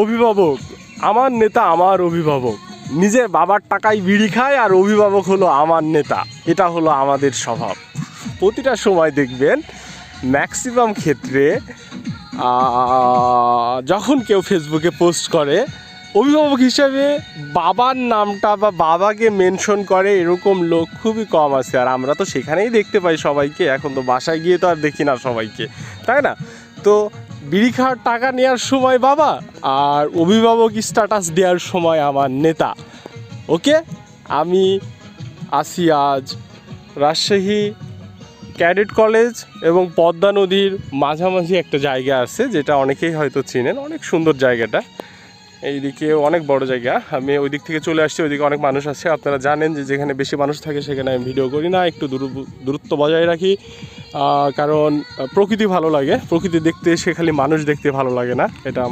অভিভাবক। আমার নেতা আমার অভিভাবক। নিজের বাবার টাকায় বিড়ি খায় আর অভিভাবক হলো আমার নেতা। এটা হলো আমাদের স্বভাব। প্রতিটা সময় দেখবেন ম্যাক্সিমাম ক্ষেত্রে যখন কেউ ফেসবুকে পোস্ট করে, অভিভাবক হিসাবে বাবার নামটা বা বাবাকে মেনশন করে এরকম লোক খুবই কম আছে। আর আমরা তো সেখানেই দেখতে পাই সবাইকে। এখন তো বাসায় গিয়ে তো আর দেখি না সবাইকে। তাই না? তো বিড়ি খাওয়ার টাকা নেওয়ার সময় বাবা আর অভিভাবক স্ট্যাটাস দেওয়ার সময় আমার নেতা। ওকে? আমি আসি আজ রাজশাহী ক্যাডেট কলেজ এবং পদ্মা নদীর মাঝামাঝি একটা জায়গা আছে, যেটা অনেকেই হয়তো চিনেন, অনেক সুন্দর জায়গাটা। এইদিকে অনেক বড় জায়গা। আমি ওই দিক থেকে চলে আসছি, ওইদিকে অনেক মানুষ আছে। আপনারা জানেন যে যেখানে বেশি মানুষ থাকে সেখানে আমি ভিডিও করি না, একটু দূর- দূরত্ব বজায় রাখি। কারণ প্রকৃতি ভালো লাগে। প্রকৃতি দেখতে এসে খালি মানুষ দেখতে ভালো লাগে না। এটা